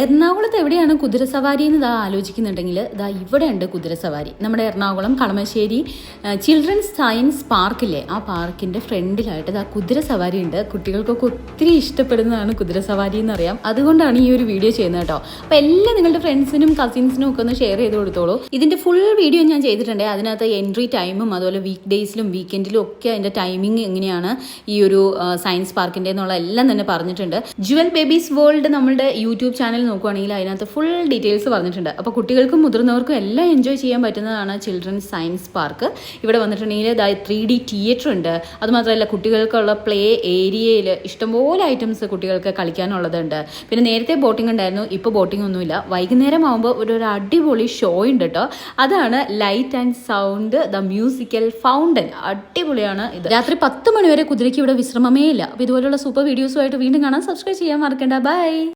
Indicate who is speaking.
Speaker 1: എറണാകുളത്ത് എവിടെയാണ് കുതിരസവാരി എന്ന് ഇതാ ആലോചിക്കുന്നുണ്ടെങ്കിൽ ഇതാ ഇവിടെ ഉണ്ട് കുതിരസവാരി നമ്മുടെ എറണാകുളം കളമശ്ശേരി ചിൽഡ്രൻസ് സയൻസ് പാർക്കില്ലേ ആ പാർക്കിന്റെ ഫ്രണ്ടിലായിട്ട് ഇതാ കുതിരസവാരി ഉണ്ട്. കുട്ടികൾക്കൊക്കെ ഒത്തിരി ഇഷ്ടപ്പെടുന്നതാണ് കുതിരസവാരി എന്ന് അറിയാം അതുകൊണ്ടാണ് ഈ ഒരു വീഡിയോ ചെയ്യുന്നത് കേട്ടോ. അപ്പോൾ എല്ലാം നിങ്ങളുടെ ഫ്രണ്ട്സിനും കസിൻസിനും ഒക്കെ ഒന്ന് ഷെയർ ചെയ്ത് കൊടുത്തോളൂ. ഇതിന്റെ ഫുൾ വീഡിയോ ഞാൻ ചെയ്തിട്ടുണ്ട്. അതിനകത്ത് എൻട്രി ടൈമും അതുപോലെ വീക്ക് ഡേയ്സിലും വീക്കെൻഡിലും ഒക്കെ അതിന്റെ ടൈമിംഗ് എങ്ങനെയാണ് ഈ ഒരു സയൻസ് പാർക്കിന്റെ എന്നുള്ള എല്ലാം തന്നെ പറഞ്ഞിട്ടുണ്ട്. ജുവൽ ബേബീസ് വേൾഡ് നമ്മളുടെ യൂട്യൂബ് ചാനൽ നോക്കുവാണെങ്കിൽ അതിനകത്ത് ഫുൾ ഡീറ്റെയിൽസ് പറഞ്ഞിട്ടുണ്ട്. അപ്പോൾ കുട്ടികൾക്കും മുതിർന്നവർക്കും എല്ലാം എൻജോയ് ചെയ്യാൻ പറ്റുന്നതാണ് ചിൽഡ്രൻസ് സയൻസ് പാർക്ക് ഇവിടെ വന്നിട്ടുണ്ടെങ്കിൽ ത്രീ ഡി തിയേറ്റർ ഉണ്ട്. അതുമാത്രമല്ല കുട്ടികൾക്കുള്ള പ്ലേ ഏരിയയിൽ ഇഷ്ടംപോലെ ഐറ്റംസ് കുട്ടികൾക്ക് കളിക്കാനുള്ളതുണ്ട്. പിന്നെ നേരത്തെ ബോട്ടിംഗ് ഉണ്ടായിരുന്നു. ഇപ്പോൾ ബോട്ടിംഗ് ഒന്നുമില്ല. വൈകുന്നേരം ആകുമ്പോൾ ഒരു ഒരു അടിപൊളി ഷോ ഉണ്ട് കേട്ടോ അതാണ് light and sound the musical fountain അടിപൊളിയാണ് ഇത്. രാത്രി പത്ത് മണിവരെ കുതിരയ്ക്ക് ഇവിടെ വിശ്രമമേ ഇല്ല. അപ്പോൾ ഇതുപോലുള്ള സൂപ്പർ വീഡിയോസുമായിട്ട് വീണ്ടും കാണാൻ സബ്സ്ക്രൈബ് ചെയ്യാൻ മറക്കണ്ട. ബൈ